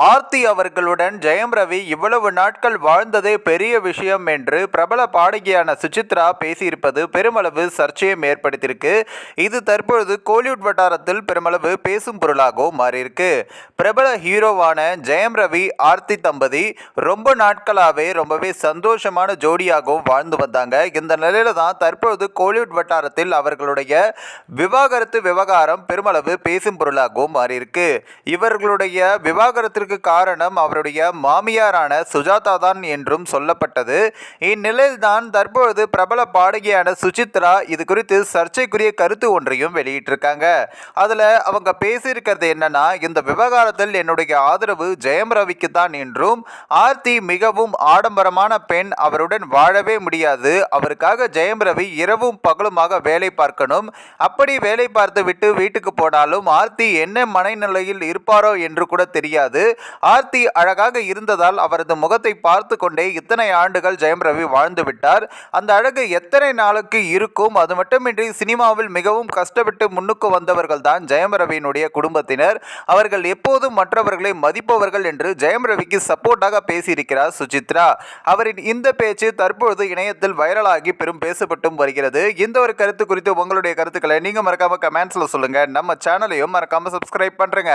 ஆர்த்தி அவர்களுடன் ஜெயம் ரவி இவ்வளவு நாட்கள் வாழ்ந்ததே பெரிய விஷயம் என்று பிரபல பாடகியான சுசித்ரா பேசியிருப்பது பெருமளவு சர்ச்சையும் ஏற்படுத்தியிருக்கு. இது தற்பொழுது கோலிவுட் வட்டாரத்தில் பெருமளவு பேசும் பொருளாகவும் மாறியிருக்கு. பிரபல ஹீரோவான ஜெயம் ரவி ஆர்த்தி தம்பதி ரொம்ப நாட்களாகவே ரொம்பவே சந்தோஷமான ஜோடியாகவும் வாழ்ந்து வந்தாங்க. இந்த நிலையில தான் தற்பொழுது கோலிவுட் வட்டாரத்தில் அவர்களுடைய விவாகரத்து விவகாரம் பெருமளவு பேசும் பொருளாகவும் மாறியிருக்கு. இவர்களுடைய விவாகரத்து விவாகரத்திற்கு காரணம் அவருடைய மாமியாரான சுஜாதா தான் என்றும் சொல்லப்பட்டது. இந்நிலையில்தான் தற்பொழுது பிரபல பாடகியான சுசித்ரா இது குறித்து சர்ச்சைக்குரிய கருத்து ஒன்றையும் வெளியிட்டிருக்காங்க. அதில் அவங்க பேசியிருக்கிறது என்னன்னா இந்த விவகாரத்தில் என்னுடைய ஆதரவு ஜெயம் ரவிக்கு தான் என்றும் ஆர்த்தி மிகவும் ஆடம்பரமான பெண் அவருடன் வாழவே முடியாது அவருக்காக ஜெயம் ரவி இரவும் பகலுமாக வேலை பார்க்கணும் அப்படி வேலை பார்த்து விட்டு வீட்டுக்கு போனாலும் ஆர்த்தி என்ன மனநிலையில் இருப்பாரோ என்று கூட தெரியாது ஆர்த்தி அழகாக இருந்ததால் அவரது முகத்தை பார்த்து கொண்டே இத்தனை ஆண்டுகள் ஜெயம் ரவி வாழ்ந்து விட்டார். அந்த அழகு எத்தனை நாளுக்கு இருக்கும்? அது மட்டுமின்றி சினிமாவில் மிகவும் கஷ்டப்பட்டு முன்னுக்கு வந்தவர்கள் தான் ஜெயம் ரவியினுடைய குடும்பத்தினர். அவர்கள் எப்போதும் மற்றவர்களை மதிப்பவர்கள் என்று ஜெயம் ரவிக்கு சப்போர்ட்டாக பேசியிருக்கிறார் சுசித்ரா. அவரின் இந்த பேச்சு தற்பொழுது இணையத்தில் வைரலாகி பெரும் பேசப்பட்டும் வருகிறது. இந்த ஒரு கருத்து குறித்து உங்களுடைய கருத்துக்களை நீங்கள் மறக்காம கமெண்ட்ஸில் சொல்லுங்கள் நம்ம சேனலையும் மறக்காமல் சப்ஸ்கிரைப் பண்ணுறேங்க